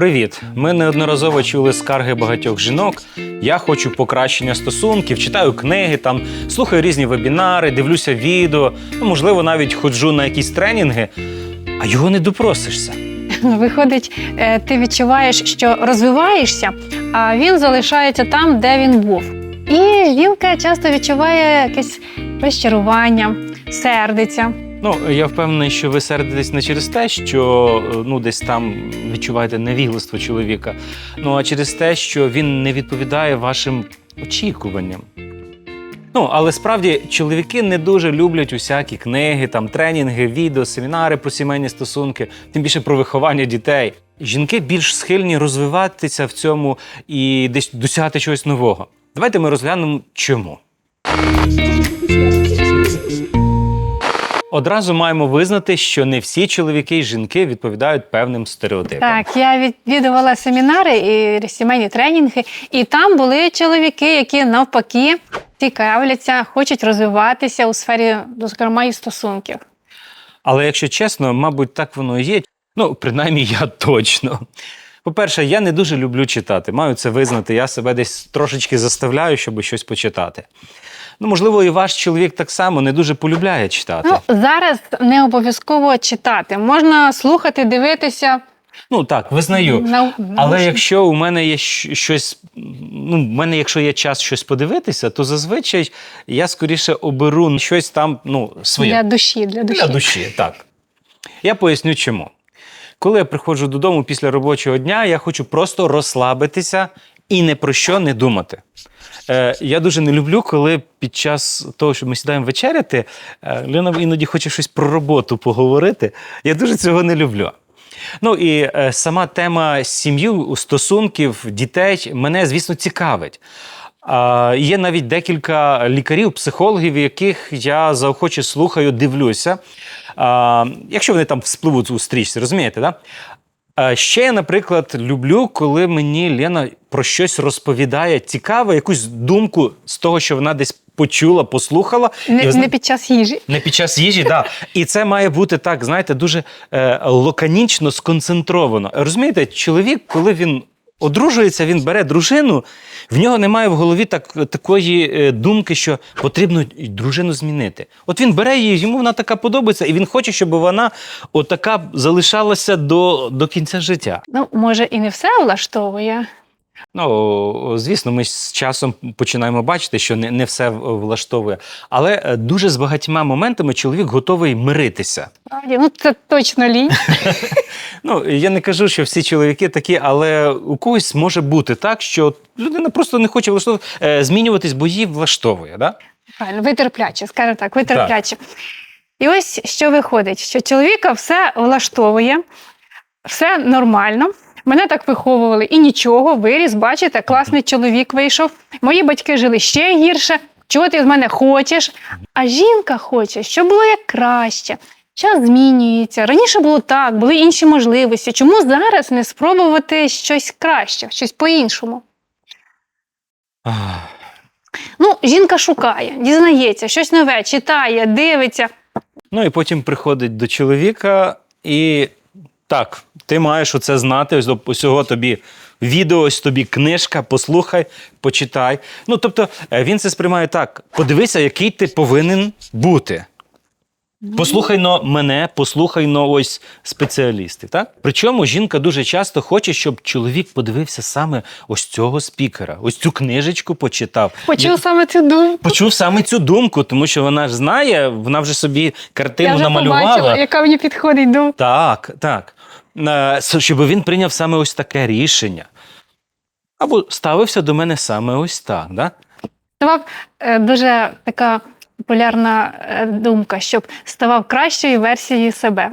Привіт! Ми неодноразово чули скарги багатьох жінок. Я хочу покращення стосунків, читаю книги, там слухаю різні вебінари, дивлюся відео, ну, можливо, навіть ходжу на якісь тренінги, а його не допросишся. Виходить, е, ти відчуваєш, що розвиваєшся, а він залишається там, де він був. І жінка часто відчуває якесь розчарування, сердиться. Ну, я впевнений, що ви сердитесь не через те, що е, ну, десь там відчуваєте невігластво чоловіка, ну а через те, що він не відповідає вашим очікуванням. Ну, але справді чоловіки не дуже люблять усякі книги, там тренінги, відео, семінари про сімейні стосунки, тим більше про виховання дітей. Жінки більш схильні розвиватися в цьому і десь досягати чогось нового. Давайте ми розглянемо, чому. Одразу маємо визнати, що не всі чоловіки і жінки відповідають певним стереотипам. Так, я відвідувала семінари і сімейні тренінги, і там були чоловіки, які навпаки цікавляться, хочуть розвиватися у сфері, зокрема, і стосунків. Але якщо чесно, мабуть, так воно і є. Ну, принаймні, я точно. По-перше, я не дуже люблю читати. Маю це визнати. Я себе десь трошечки заставляю, щоб щось почитати. Ну, можливо, і ваш чоловік так само не дуже полюбляє читати. Ну, зараз не обов'язково читати. Можна слухати, дивитися. Ну так, визнаю. нау- Але якщо у мене є щ- щось, ну, в мене, якщо є час щось подивитися, то зазвичай я скоріше оберу щось там, ну, своє. для душі, для душі. Для душі, так. Я поясню чому. Коли я приходжу додому після робочого дня, я хочу просто розслабитися і ні про що не думати. Е, я дуже не люблю, коли під час того, що ми сідаємо вечеряти, е, Лена іноді хоче щось про роботу поговорити. Я дуже цього не люблю. Ну і е, сама тема сім'ї, стосунків, дітей мене, звісно, цікавить. А, є навіть декілька лікарів, психологів, яких я заохоче слухаю, дивлюся. А, якщо вони там вспливуть у стрічці, розумієте, да? А, ще я, наприклад, люблю, коли мені Лена про щось розповідає цікаве, якусь думку з того, що вона десь почула, послухала. Не, зна- не під час їжі. не під час їжі, да. І це має бути так, знаєте, дуже е, лаконічно, сконцентровано. Розумієте, чоловік, коли він одружується, він бере дружину, в нього немає в голові так, такої е, думки, що потрібно дружину змінити. От він бере її, йому вона така подобається, і він хоче, щоб вона отака залишалася до, до кінця життя. Ну, може, і не все влаштовує. Ну, звісно, ми з часом починаємо бачити, що не, не все влаштовує. Але е, дуже з багатьма моментами чоловік готовий миритися. Ну це точно лінь. Ну, я не кажу, що всі чоловіки такі, але у когось може бути так, що людина просто не хоче влаштов... е, змінюватись, бо її влаштовує. Да? Правильно, витерпляче, скажімо так, витерпляче. І ось що виходить, що чоловіка все влаштовує, все нормально. Мене так виховували і нічого, виріс, бачите, класний чоловік вийшов. Мої батьки жили ще гірше. Чого ти з мене хочеш? А жінка хоче, щоб було як краще. Час змінюється. Раніше було так, були інші можливості. Чому зараз не спробувати щось краще, щось по-іншому? Ну, жінка шукає, дізнається, щось нове, читає, дивиться. Ну і потім приходить до чоловіка і так, ти маєш оце знати. Ось усього тобі відео, ось тобі книжка, послухай, почитай. Ну тобто е, він це сприймає так: подивися, який ти повинен бути. Послухай но мене, послухай но ось спеціалістів. Так? Причому жінка дуже часто хоче, щоб чоловік подивився саме ось цього спікера, ось цю книжечку почитав. Почув саме цю думку. Почув саме цю думку, тому що вона ж знає, вона вже собі Я картину вже намалювала. побачила, яка мені підходить до. Так, так. Е, Щоб він прийняв саме ось таке рішення. Або ставився до мене саме ось так. Да? Ставав е, дуже така популярна е, думка, щоб ставав кращою версією себе.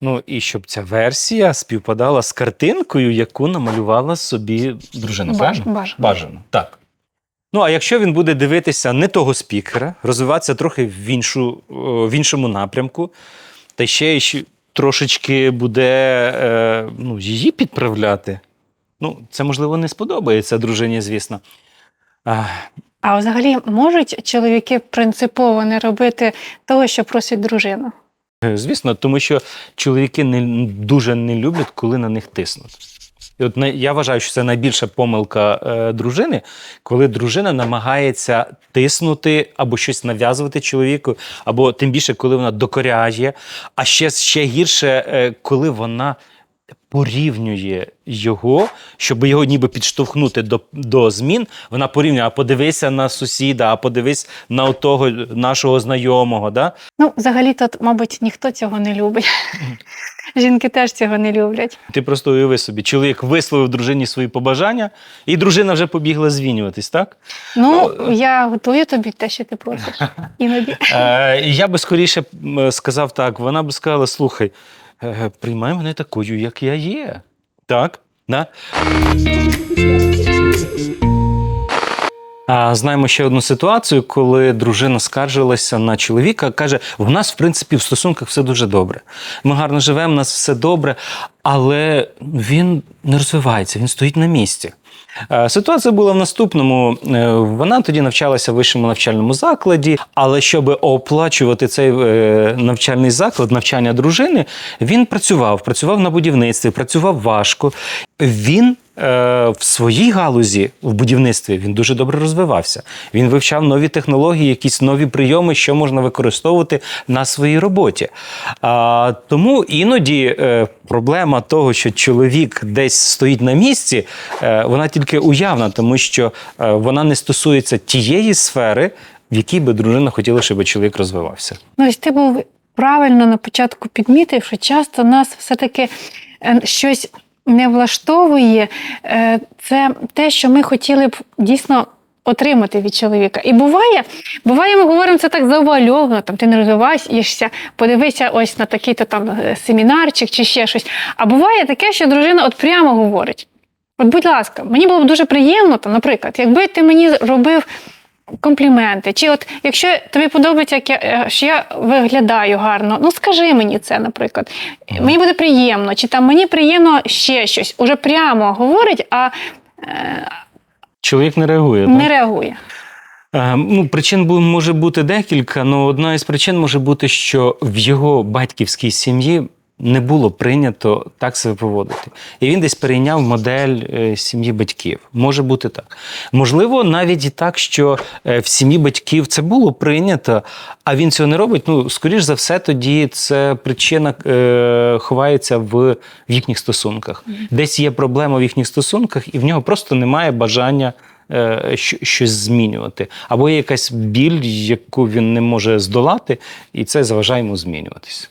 Ну і щоб ця версія співпадала з картинкою, яку намалювала собі дружина. Баж- правильно? бажано. Бажано, так. Ну, а якщо він буде дивитися не того спікера, розвиватися трохи в, іншу, в іншому напрямку, та ще й ще трошечки буде е, ну, її підправляти, ну, це, можливо, не сподобається дружині, звісно. А, взагалі можуть чоловіки принципово не робити того, що просить дружина? Звісно, тому що чоловіки не дуже не люблять, коли на них тиснуть. І от я вважаю, що це найбільша помилка е, дружини, коли дружина намагається тиснути або щось нав'язувати чоловіку, або тим більше, коли вона докоряє, а ще, ще гірше, е, коли вона порівнює його, щоб його ніби підштовхнути до, до змін. Вона порівнює, а подивися на сусіда, а подивись на того нашого знайомого. Да? Ну, взагалі, тут, мабуть, ніхто цього не любить. Жінки теж цього не люблять. Ти просто уяви собі, чоловік висловив дружині свої побажання, і дружина вже побігла звінюватись, так? Ну, я готую тобі те, що ти просиш. Іноді. Е, я би скоріше сказав так: вона б сказала: слухай, е, приймай мене такою, як я є. Так? Да? А, знаємо ще одну ситуацію, коли дружина скаржилася на чоловіка, каже: в нас, в принципі, в стосунках все дуже добре. Ми гарно живемо, у нас все добре, але він не розвивається, він стоїть на місці. Е, Ситуація була в наступному. Е, Вона тоді навчалася в вищому навчальному закладі, але щоб оплачувати цей е, навчальний заклад, навчання дружини, він працював, працював на будівництві, працював важко. Він в своїй галузі в будівництві він дуже добре розвивався. Він вивчав нові технології, якісь нові прийоми, що можна використовувати на своїй роботі. А, тому іноді проблема того, що чоловік десь стоїть на місці, е, вона тільки уявна, тому що е, вона не стосується тієї сфери, в якій би дружина хотіла, щоб чоловік розвивався. Ну, ось ти був правильно на початку підмітив, що часто нас все-таки е, щось не влаштовує. Е, Це те, що ми хотіли б дійсно. Отримати від чоловіка. І буває, буває, ми говоримо це так завуальовано, там ти не розвиваєшся, подивися ось на такий-то там семінарчик чи ще щось. А буває таке, що дружина от прямо говорить: от, будь ласка, мені було б дуже приємно, там, наприклад, якби ти мені робив компліменти. Чи от якщо тобі подобається, як я, е, що я виглядаю гарно, ну скажи мені це, наприклад. Мені буде приємно, чи там мені приємно ще щось. Уже прямо говорить, а е, Чоловік не реагує. так? не реагує. Е, Ну, причин бу- може бути декілька, але одна із причин може бути, що в його батьківській сім'ї не було прийнято так себе поводити. І він десь перейняв модель е, сім'ї батьків. Може бути так. Можливо, навіть і так, що е, в сім'ї батьків це було прийнято, а він цього не робить. Ну, скоріш за все, тоді це причина е, ховається в, в їхніх стосунках. Десь є проблема в їхніх стосунках, і в нього просто немає бажання е, щось змінювати. Або є якась біль, яку він не може здолати, і це заважає йому змінюватись.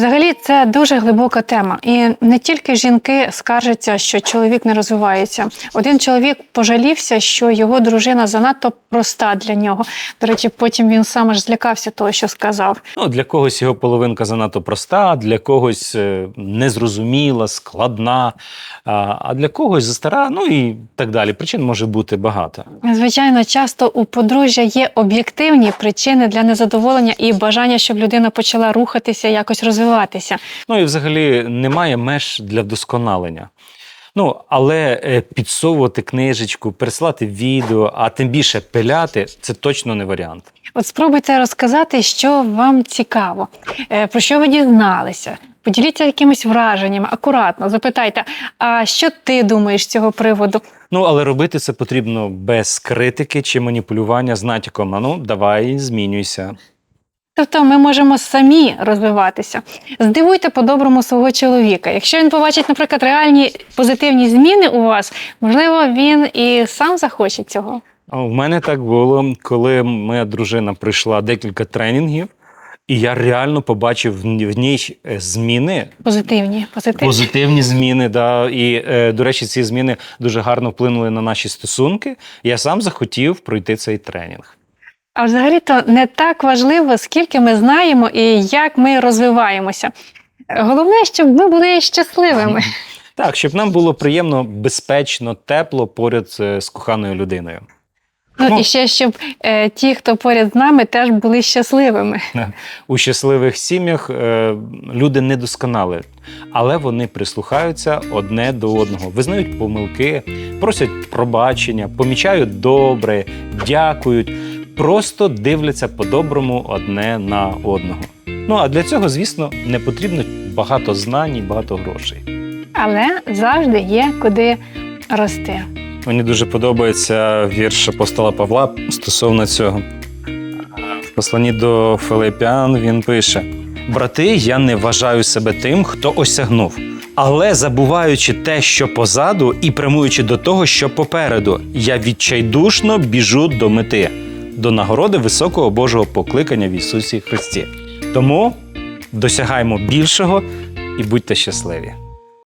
Взагалі, це дуже глибока тема. І не тільки жінки скаржаться, що чоловік не розвивається. Один чоловік пожалівся, що його дружина занадто проста для нього. До речі, потім він сам аж злякався того, що сказав. Ну, для когось його половинка занадто проста, для когось е, незрозуміла, складна, а а для когось застара, ну і так далі. Причин може бути багато. Звичайно, часто у подружжя є об'єктивні причини для незадоволення і бажання, щоб людина почала рухатися, якось розвиватися. Ну і взагалі немає меж для вдосконалення. Ну, але е, підсовувати книжечку, пересилати відео, а тим більше пиляти це точно не варіант. От спробуйте розказати, що вам цікаво, е, про що ви дізналися. Поділіться якимись враженнями, акуратно запитайте, а що ти думаєш з цього приводу? Ну, але робити це потрібно без критики чи маніпулювання з натяком. А ну, давай, змінюйся. Тобто ми можемо самі розвиватися. Здивуйте по-доброму свого чоловіка. Якщо він побачить, наприклад, реальні позитивні зміни у вас, можливо, він і сам захоче цього. У мене так було, коли моя дружина прийшла декілька тренінгів, і я реально побачив в ній е, зміни, Позитивні, позитивні. позитивні зміни. Да, і, е, до речі, ці зміни дуже гарно вплинули на наші стосунки. Я сам захотів пройти цей тренінг. А взагалі-то не так важливо, скільки ми знаємо і як ми розвиваємося. Головне, щоб ми були щасливими. Так, щоб нам було приємно, безпечно, тепло поряд е, з коханою людиною. Ну Ну. і ще щоб е, ті, хто поряд з нами, теж були щасливими. У щасливих сім'ях е, люди недосконалі, але вони прислухаються одне до одного, визнають помилки, просять пробачення, помічають добре, дякують, просто дивляться по-доброму одне на одного. Ну а для цього, звісно, не потрібно багато знань і багато грошей. Але завжди є куди рости. Мені дуже подобається вірш апостола Павла стосовно цього. В посланні до Филиппіан він пише: Брати, я не вважаю себе тим, хто осягнув, але забуваючи те, що позаду, і прямуючи до того, що попереду, я відчайдушно біжу до мети, до нагороди високого Божого покликання в Ісусі Христі. Тому досягаймо більшого і будьте щасливі.